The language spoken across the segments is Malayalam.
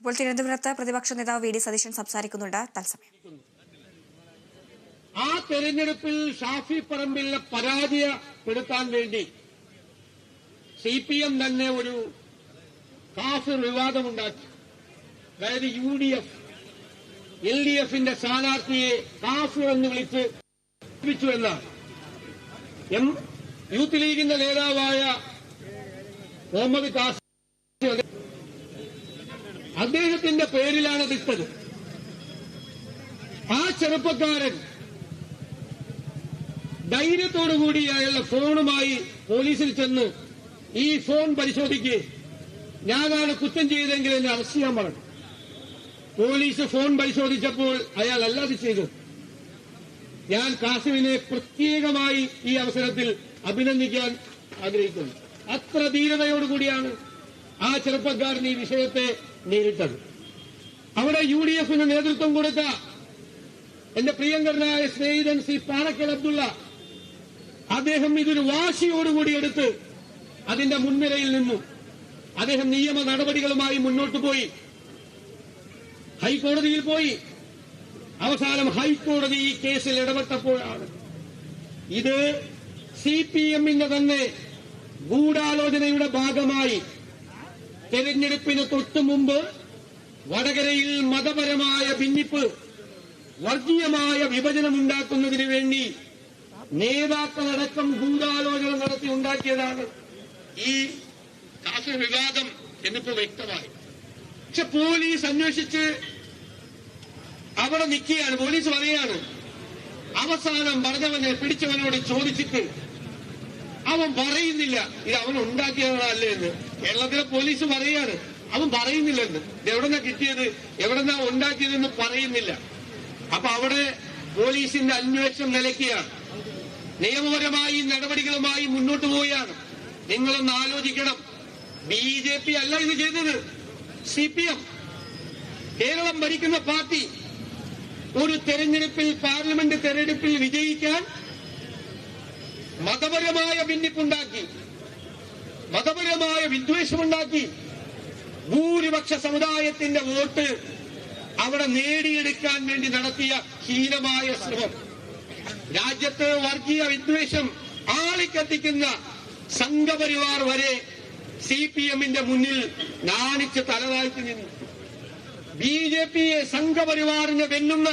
ഇപ്പോൾ തിരുവനന്തപുരത്ത് പ്രതിപക്ഷ നേതാവ് വി ഡി സതീശൻ സംസാരിക്കുന്നുണ്ട്. തത്സമയം. ആ തെരഞ്ഞെടുപ്പിൽ ഷാഫി പറമ്പിൽ പരാജയപ്പെടുത്താൻ വേണ്ടി സി പി എം തന്നെ ഒരു കാഫ് വിവാദമുണ്ടാക്കി. അതായത് U D F L D എഫിന്റെ സ്ഥാനാർത്ഥിയെ കാഫിർ എന്ന് വിളിച്ച് വിളിച്ചു എന്നാണ്. എം യൂത്ത് ലീഗിന്റെ നേതാവായ മുഹമ്മദ് കാസിം അദ്ദേഹത്തിന്റെ പേരിലാണ് അതിട്ടത്. ആ ചെറുപ്പക്കാരൻ ധൈര്യത്തോടുകൂടി അയാളുടെ ഫോണുമായി പോലീസിൽ ചെന്ന് ഈ ഫോൺ പരിശോധിക്കുക ഞാനാണ് കുറ്റം ചെയ്തെങ്കിൽ എന്നെ അറസ്റ്റ് ചെയ്യാൻ പറഞ്ഞു പോലീസ് ഫോൺ പരിശോധിച്ചപ്പോൾ അയാൾ അല്ലാതെ ചെയ്തു. ഞാൻ കാസിമിനെ പ്രത്യേകമായി ഈ അവസരത്തിൽ അഭിനന്ദിക്കാൻ ആഗ്രഹിക്കുന്നു. അത്ര ധീരതയോടുകൂടിയാണ് ആ ചെറുപ്പക്കാരൻ ഈ വിഷയത്തെ നേരിട്ടത്. അവിടെ യു ഡി എഫിന് നേതൃത്വം കൊടുത്ത എന്റെ പ്രിയങ്കരനായ സ്നേഹിതൻ സി പാണക്കൽ അബ്ദുള്ള അദ്ദേഹം ഇതൊരു വാശിയോടുകൂടി എടുത്ത് അതിന്റെ മുൻനിരയിൽ നിന്നു. അദ്ദേഹം നിയമ നടപടികളുമായി മുന്നോട്ട് പോയി. ഹൈക്കോടതിയിൽ പോയി. അവസാനം ഹൈക്കോടതി ഈ കേസിൽ ഇടപെട്ടപ്പോഴാണ്. ഇത് സി പി എമ്മിന്റെ തന്നെ ഗൂഢാലോചനയുടെ ഭാഗമായി തെരഞ്ഞെടുപ്പിന് തൊട്ടു മുമ്പ് വടകരയിൽ മതപരമായ ഭിന്നിപ്പ് വർഗീയമായ വിഭജനമുണ്ടാക്കുന്നതിനു വേണ്ടി നേതാക്കളടക്കം ഗൂഢാലോചന നടത്തി ഉണ്ടാക്കിയതാണ് ഈ കാഫിർ വിവാദം എന്നിപ്പോ വ്യക്തമായി. പക്ഷെ പോലീസ് അന്വേഷിച്ച് അവിടെ നിൽക്കുകയാണ്. പോലീസ് പറയാണ് അവസാനം പറഞ്ഞവനെ പിടിച്ചവനോട് ചോദിച്ചിട്ട് അവൻ പറയുന്നില്ല ഇത് അവൻ ഉണ്ടാക്കിയതല്ലേ എന്ന്. കേരളത്തിലെ പോലീസ് പറയാണ് അവൻ പറയുന്നില്ലെന്ന്. എവിടെന്നാ കിട്ടിയത്? എവിടെന്നാ ഉണ്ടാക്കിയതെന്ന് പറയുന്നില്ല. അപ്പൊ അവിടെ പോലീസിന്റെ അന്വേഷണം നിലയ്ക്കുകയാണ്. നിയമപരമായി നടപടികളുമായി മുന്നോട്ട് പോവുകയാണ്. നിങ്ങളൊന്ന് ആലോചിക്കണം. ബി ജെ പി അല്ല ഇത് ചെയ്തത്. C P M. കേരളം ഭരിക്കുന്ന പാർട്ടി ഒരു തെരഞ്ഞെടുപ്പിൽ പാർലമെന്റ് തെരഞ്ഞെടുപ്പിൽ വിജയിക്കാൻ മതപരമായ ഭിന്നിപ്പുണ്ടാക്കി. മതപരമായ വിദ്വേഷമുണ്ടാക്കി ഭൂരിപക്ഷ സമുദായത്തിന്റെ വോട്ട് അവിടെ നേടിയെടുക്കാൻ വേണ്ടി നടത്തിയ ഹീനമായ ശ്രമം. രാജ്യത്ത് വർഗീയ വിദ്വേഷം ആളിക്കത്തിക്കുന്ന സംഘപരിവാർ വരെ സി പി എമ്മിന്റെ മുന്നിൽ നാണിച്ച് തലതാഴ്ത്തി നിന്നു. ബി ജെ പിയെ സംഘപരിവാറിനെ വെല്ലുന്ന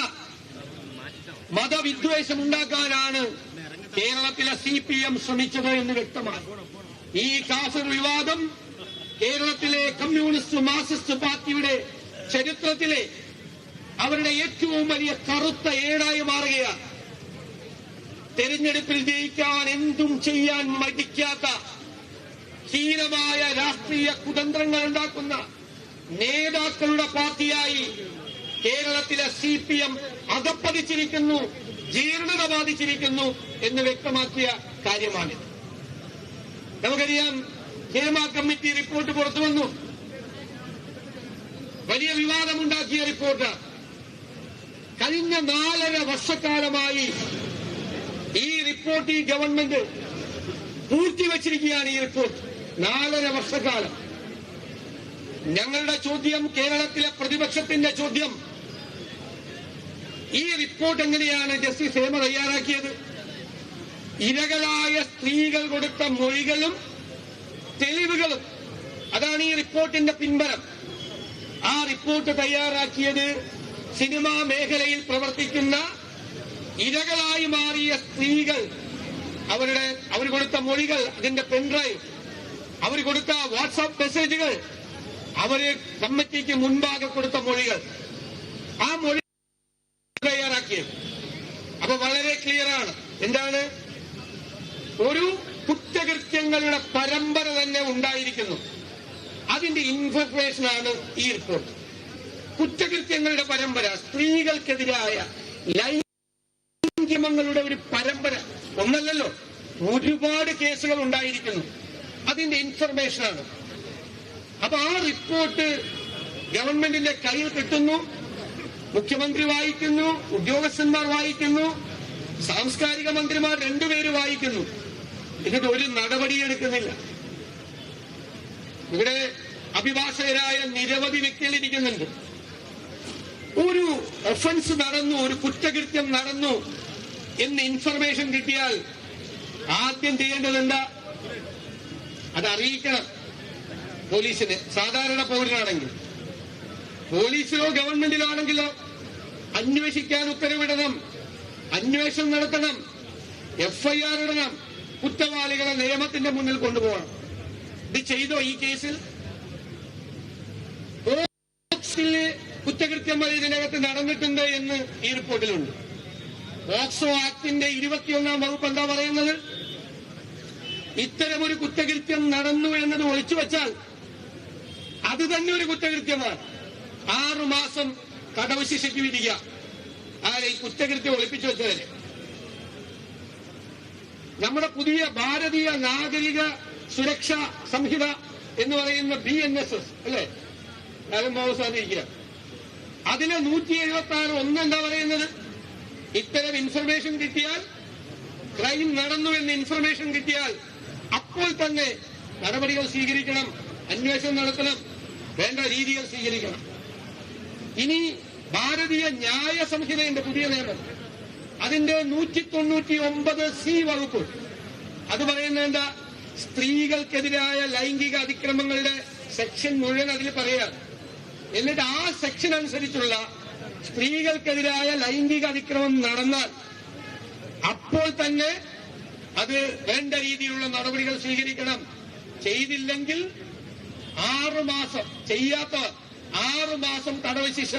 മതവിദ്വേഷം ഉണ്ടാക്കാനാണ് കേരളത്തിലെ സി പി എം ശ്രമിച്ചത് എന്ന് വ്യക്തമാണ്. ഈ കാസർ വിവാദം കേരളത്തിലെ കമ്മ്യൂണിസ്റ്റ് മാർക്സിസ്റ്റ് പാർട്ടിയുടെ ചരിത്രത്തിലെ അവരുടെ ഏറ്റവും വലിയ കറുത്ത ഏടായി മാറുകയാണ്. തെരഞ്ഞെടുപ്പിൽ ജയിക്കാൻ എന്തും ചെയ്യാൻ മടിക്കാത്ത ഹീനമായ രാഷ്ട്രീയ കുതന്ത്രങ്ങൾ ഉണ്ടാക്കുന്ന നേതാക്കളുടെ പാർട്ടിയായി കേരളത്തിലെ സി പി എം അധപ്പതിച്ചിരിക്കുന്നു ജീർണത ബാധിച്ചിരിക്കുന്നു എന്ന് വ്യക്തമാക്കിയ കാര്യമാണിത്. നമുക്കറിയാം ഹേമ കമ്മിറ്റി റിപ്പോർട്ട് പുറത്തു വന്നു. വലിയ വിവാദമുണ്ടാക്കിയ റിപ്പോർട്ട്. കഴിഞ്ഞ നാലര വർഷക്കാലമായി ഈ റിപ്പോർട്ട് ഈ ഗവൺമെന്റ് പൂർത്തിവച്ചിരിക്കുകയാണ് ഈ റിപ്പോർട്ട്. നാലര വർഷക്കാലം. ഞങ്ങളുടെ ചോദ്യം കേരളത്തിലെ പ്രതിപക്ഷത്തിന്റെ ചോദ്യം. ഈ റിപ്പോർട്ട് എങ്ങനെയാണ് ജസ്റ്റിസ് ഹേമ തയ്യാറാക്കിയത്? ഇരകളായ സ്ത്രീകൾ കൊടുത്ത മൊഴികളും തെളിവുകളും. അതാണ് ഈ റിപ്പോർട്ടിന്റെ പിൻബലം. ആ റിപ്പോർട്ട് തയ്യാറാക്കിയത് സിനിമാ മേഖലയിൽ പ്രവർത്തിക്കുന്ന ഇരകളായി മാറിയ സ്ത്രീകൾ. അവരുടെ അവർ കൊടുത്ത മൊഴികൾ അതിന്റെ പെൻഡ്രൈവ് അവർ കൊടുത്ത വാട്സാപ്പ് മെസ്സേജുകൾ. അവർ കമ്മിറ്റിക്ക് മുൻപാകെ കൊടുത്ത മൊഴികൾ. ആ മൊഴി തയ്യാറാക്കിയത്. അപ്പൊ വളരെ ക്ലിയർ ആണ്. എന്താണ്? ഒരു കുറ്റകൃത്യങ്ങളുടെ പരമ്പര തന്നെ ഉണ്ടായിരിക്കുന്നു. അതിന്റെ ഇൻഫർമേഷൻ ആണ് ഈ റിപ്പോർട്ട് കുറ്റകൃത്യങ്ങളുടെ പരമ്പര സ്ത്രീകൾക്കെതിരായ ലൈംഗികങ്ങളുടെ ഒരു പരമ്പര ഒന്നല്ലല്ലോ. ഒരുപാട് കേസുകൾ ഉണ്ടായിരിക്കുന്നു. അതിന്റെ ഇൻഫർമേഷൻ ആണ് അപ്പൊ ആ റിപ്പോർട്ട് ഗവൺമെന്റിന്റെ കയ്യിൽ കിട്ടുന്നു മുഖ്യമന്ത്രി വായിക്കുന്നു ഉദ്യോഗസ്ഥന്മാർ വായിക്കുന്നു സാംസ്കാരിക മന്ത്രിമാർ രണ്ടുപേര് വായിക്കുന്നു. എന്നിട്ട് ഒരു നടപടിയെടുക്കുന്നില്ല. ഇവിടെ അഭിഭാഷകരായ നിരവധി വ്യക്തികൾ ഇരിക്കുന്നുണ്ട്. ഒരു ഒഫൻസ് നടന്നു ഒരു കുറ്റകൃത്യം നടന്നു എന്ന് ഇൻഫർമേഷൻ കിട്ടിയാൽ ആദ്യം ചെയ്യേണ്ടത് എന്താ അത് അറിയിക്കണം പോലീസിന്. സാധാരണ പൗരനാണെങ്കിൽ. പോലീസിലോ ഗവൺമെന്റിലോ ആണെങ്കിലോ അന്വേഷിക്കാൻ ഉത്തരവിടണം. അന്വേഷണം നടത്തണം. എഫ്ഐആർ ഇടണം. കുറ്റവാളികളെ നിയമത്തിന്റെ മുന്നിൽ കൊണ്ടുപോകണം. ഇത് ചെയ്തോ ഈ കേസിൽ? കുറ്റകൃത്യം കുറ്റകൃത്യങ്ങൾ ഇതിനകത്ത് നടന്നിട്ടുണ്ട് എന്ന് ഈ റിപ്പോർട്ടിലുണ്ട്. പോക്സോ ആക്ടിന്റെ ഇരുപത്തിയൊന്നാം വകുപ്പ് എന്താ പറയുന്നത്? ഇത്തരമൊരു കുറ്റകൃത്യം നടന്നു എന്നത് ഒളിച്ചു വച്ചാൽ അത് തന്നെ ഒരു കുറ്റകൃത്യമാണ്. ആറുമാസം തടവ് ശിക്ഷയ്ക്ക് വിധിക്കുക. ആരെ ഈ കുറ്റകൃത്യം ഒളിപ്പിച്ചു വെച്ചതിന്. നമ്മുടെ പുതിയ ഭാരതീയ നാഗരിക സുരക്ഷാ സംഹിത എന്ന് പറയുന്ന ബി എൻ എസ് എസ് അല്ലെ? അവസാനിക്കുക അതിലെ നൂറ്റി എഴുപത്തി ആറ് ഒന്നെന്താ പറയുന്നത്? ഇത്തരം ഇൻഫർമേഷൻ കിട്ടിയാൽ ക്രൈം നടന്നു എന്ന് ഇൻഫർമേഷൻ കിട്ടിയാൽ അപ്പോൾ തന്നെ നടപടികൾ സ്വീകരിക്കണം അന്വേഷണം നടത്തണം വേണ്ട രീതികൾ സ്വീകരിക്കണം. ഇനി ഭാരതീയ ന്യായ സംഹിതയുടെ പുതിയ നിയമം അതിന്റെ നൂറ്റി തൊണ്ണൂറ്റി ഒമ്പത് സി വകുപ്പ്. അത് പറയുന്നത് എന്താ? സ്ത്രീകൾക്കെതിരായ ലൈംഗിക അതിക്രമങ്ങളുടെ സെക്ഷൻ മുഴുവൻ അതിൽ പറയാം എന്നിട്ട് ആ സെക്ഷൻ അനുസരിച്ചുള്ള സ്ത്രീകൾക്കെതിരായ ലൈംഗിക അതിക്രമം നടന്നാൽ അപ്പോൾ തന്നെ അത് വേണ്ട രീതിയിലുള്ള നടപടികൾ സ്വീകരിക്കണം. ചെയ്തില്ലെങ്കിൽ ആറുമാസം ചെയ്യാത്തവർ ആറു മാസം തടവ് ശിക്ഷ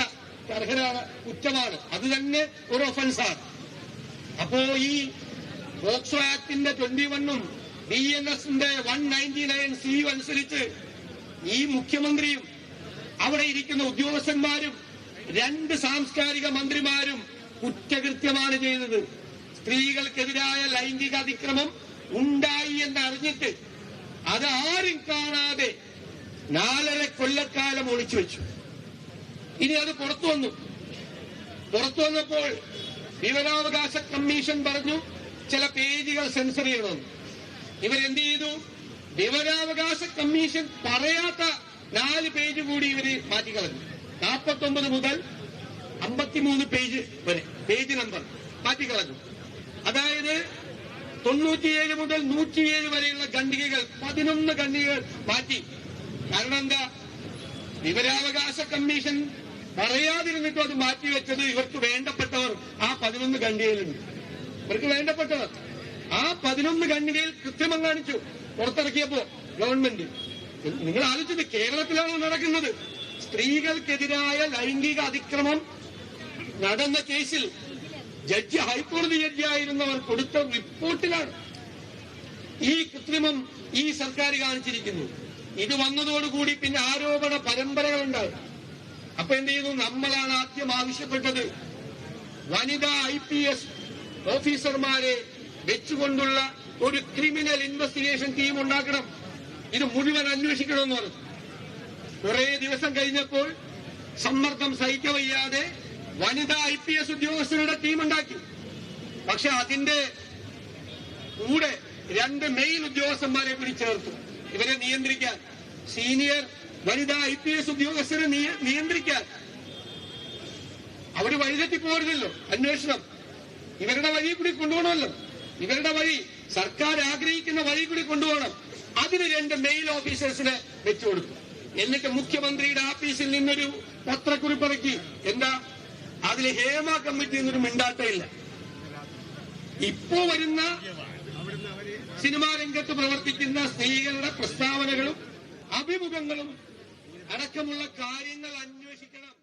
അർഹരാണ് കുറ്റമാണ്. അത് തന്നെ ഒരു ഒഫൻസാണ് അപ്പോ ഈ പോക്സോ ആക്ടിന്റെ ട്വന്റി വണ്ണും ബി എൻ എസിന്റെ വൺ നയന്റി നയൻ സി അനുസരിച്ച് ഈ മുഖ്യമന്ത്രിയും അവിടെ ഇരിക്കുന്ന ഉദ്യോഗസ്ഥന്മാരും രണ്ട് സാംസ്കാരിക മന്ത്രിമാരും കുറ്റകൃത്യമാണ് ചെയ്തത്. സ്ത്രീകൾക്കെതിരായ ലൈംഗിക അതിക്രമം ഉണ്ടായി എന്ന് അറിഞ്ഞിട്ട് അത് ആരും കാണാതെ നാലര കൊല്ലക്കാലം ഒളിച്ചു വെച്ചു. ഇനി അത് പുറത്തു വന്നു. പുറത്തു വന്നപ്പോൾ വിവരാവകാശ കമ്മീഷൻ പറഞ്ഞു ചില പേജുകൾ സെൻസർ ചെയ്യണമെന്ന്. ഇവരെന്ത് ചെയ്തു? വിവരാവകാശ കമ്മീഷൻ പറയാത്ത നാല് പേജ് കൂടി ഇവർ മാറ്റിക്കളഞ്ഞു നാൽപ്പത്തൊമ്പത് മുതൽ അമ്പത്തിമൂന്ന് പേജ് വരെ പേജ് നമ്പർ മാറ്റിക്കളഞ്ഞു അതായത് തൊണ്ണൂറ്റിയേഴ് മുതൽ നൂറ്റിയേഴ് വരെയുള്ള ഖണ്ഡികകൾ പതിനൊന്ന് ഖണ്ഡികകൾ മാറ്റി. കാരണം എന്താ? വിവരാവകാശ കമ്മീഷൻ പറയാതിരുന്നിട്ടും അത് മാറ്റിവെച്ചത് ഇവർക്ക് വേണ്ടപ്പെട്ടവർ ആ പതിനൊന്ന് ഖണ്ഡികയിലുണ്ട്. ഇവർക്ക് വേണ്ടപ്പെട്ടവർ. ആ പതിനൊന്ന് ഖണ്ഡികയിൽ കൃത്രിമം കാണിച്ചു. പുറത്തിറക്കിയപ്പോ ഗവൺമെന്റ്. നിങ്ങൾ ആലോചിച്ചത് കേരളത്തിലാണ് നടക്കുന്നത്. സ്ത്രീകൾക്കെതിരായ ലൈംഗിക അതിക്രമം നടന്ന കേസിൽ ജഡ്ജി ഹൈക്കോടതി ജഡ്ജിയായിരുന്നവർ കൊടുത്ത റിപ്പോർട്ടിലാണ് ഈ കൃത്രിമം ഈ സർക്കാർ കാണിച്ചിരിക്കുന്നു ഇത് വന്നതോടുകൂടി പിന്നെ ആരോപണ പരമ്പരകളുണ്ടായി. അപ്പൊ എന്ത് ചെയ്യുന്നു നമ്മളാണ് ആദ്യം ആവശ്യപ്പെട്ടത് വനിതാ ഐ പി എസ് ഓഫീസർമാരെ വെച്ചുകൊണ്ടുള്ള ഒരു ക്രിമിനൽ ഇൻവെസ്റ്റിഗേഷൻ ടീം ഉണ്ടാക്കണം. ഇത് മുഴുവൻ അന്വേഷിക്കണമെന്ന് പറഞ്ഞു. കുറെ ദിവസം കഴിഞ്ഞപ്പോൾ സമ്മർദ്ദം സഹിക്കവയ്യാതെ വനിതാ ഐ പി എസ് ഉദ്യോഗസ്ഥരുടെ ടീം ഉണ്ടാക്കി. പക്ഷെ അതിന്റെ കൂടെ രണ്ട് മെയിൻ ഉദ്യോഗസ്ഥന്മാരെ കൂടി ചേർത്തു. ഇവരെ നിയന്ത്രിക്കാൻ. സീനിയർ വനിതാ ഐ പി എസ് ഉദ്യോഗസ്ഥരെ നിയ- നിയന്ത്രിക്കാൻ. അവർ വഴിതെറ്റി പോരുന്നല്ലോ അന്വേഷണം. ഇവരുടെ വഴി കൂടി കൊണ്ടുപോകണമല്ലോ. ഇവരുടെ വഴി സർക്കാർ ആഗ്രഹിക്കുന്ന വഴി കൂടി കൊണ്ടുപോകണം. അതിന് രണ്ട് മെയിൽ ഓഫീസേഴ്സിനെ വെച്ചുകൊടുത്തു എന്നിട്ട് മുഖ്യമന്ത്രിയുടെ ഓഫീസിൽ നിന്നൊരു പത്രക്കുറിപ്പ് ഇറക്കി. എന്താ? അതിൽ ഹേമ കമ്മിറ്റി എന്നൊരു മിണ്ടാട്ടയില്ല ഇപ്പോ വരുന്ന സിനിമാ രംഗത്ത് പ്രവർത്തിക്കുന്ന സ്ത്രീകളുടെ പ്രസ്താവനകളും അഭിമുഖങ്ങളും അടക്കമുള്ള കാര്യങ്ങൾ അന്വേഷിക്കണം.